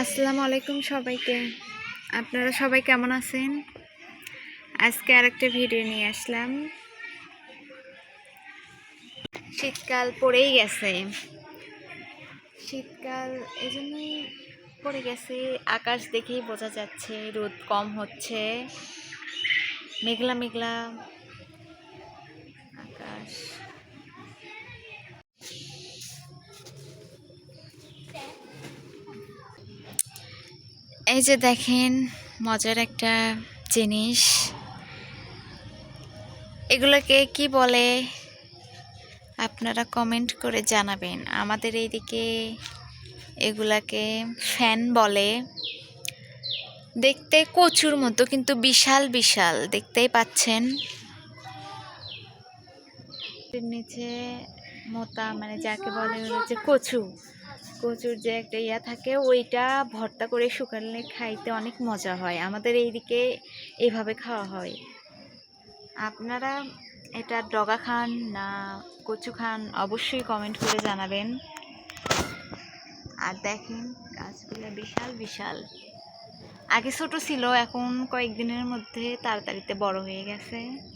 আসসালামু আলাইকুম সবাইকে। আপনারা সবাই কেমন আছেন? আজকে আরেকটা ভিডিও নিয়ে আসলাম। শীতকাল পড়েই গেছে। শীতকাল এই জন্যই পড়ে গেছে। আকাশ দেখেই বোঝা যাচ্ছে, রোদ কম হচ্ছে। মেঘলা মেঘলা এই যে দেখেন, মজার একটা জিনিস। এগুলোকে কি বলে? আপনারা কমেন্ট করে জানাবেন। আমাদের এইদিকে এগুলাকে ফ্যান বলে। দেখতে কচুর মতো, কিন্তু বিশাল বিশাল। দেখতেই পাচ্ছেন। নিচে মোতা মানে যাকে বলে হচ্ছে কচু। কচুর যে একটা ইয়া থাকে, ওইটা ভর্তা করে শুকালে খাইতে অনেক মজা হয়। আমাদের এইদিকে এইভাবে খাওয়া হয়। আপনারা এটা ডগা খান না কচু খান, অবশ্যই কমেন্ট করে জানাবেন। আর দেখেন, গাছগুলো বিশাল বিশাল। আগে ছোট ছিল, এখন কয়েকদিনের মধ্যে তাড়াতাড়িতে বড় হয়ে গেছে।